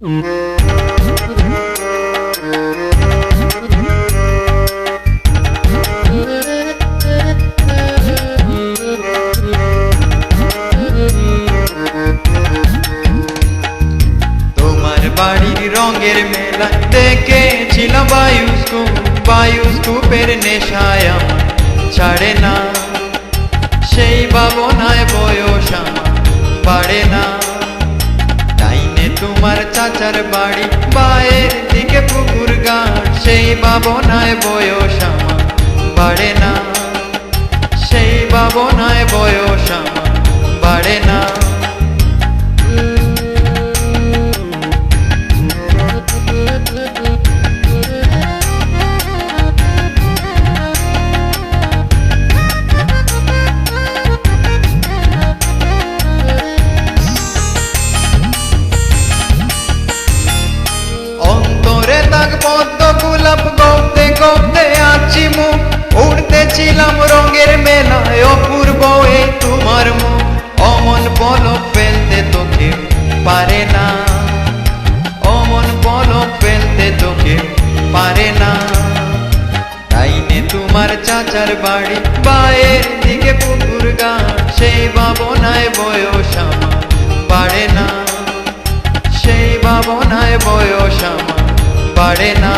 তোমার বাড়ির রঙের মেলা দেখেছিলাম বায়ুস্কুপ বায়ুস্কুপের নেশায় ছাড়ে না। সেই ভাবনায় বয়স ভাবনায় বয়স আমার বাড়ে না। সেই ভাবনায় বয়স আমার বাড়ে না। অন্তরে পদ্ম গোলাপ গপতে গপতে আছি মুখ। উড়তেছিলাম রঙের মেলায় অপূর্ব এই তোমার মুখ। অমন পলক ফেলতে তোকে পারে না। অমন পলক ফেলতে তোকে পারে না। ডাইনে তোমার চাচার বাড়ি বায়ের দিকে পুকুর গান। সেই ভাবনায় বয়স আমার পারে না। সেই ভাবনায় বয়স আমার পারে না।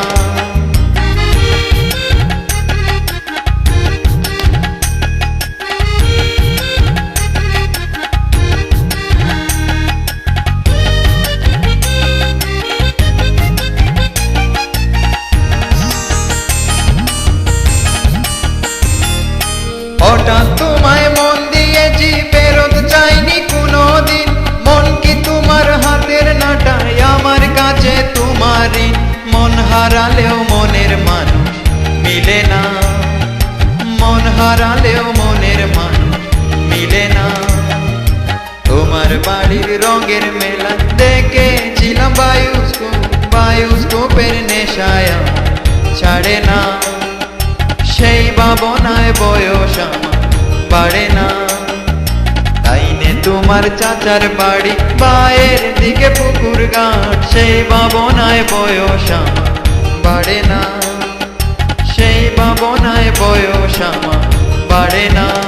হারালেও মনের মানুষ মিলে না। তোমার বাড়ির রঙের মেলা দেখেছিলাম বায়ুস্কোপ বায়ুস্কোপের নেশায় ছাড়ে না। সেই ভাবনায় বয়স আমার পারে না। তাইনে তোমার চাচার বাড়ি, বায়ের দিকে পুকুর ঘাট, সেই ভাবনায় বয়স বাড়ে না। সেই ভাবনায় বয়স আমার বাড়ে না।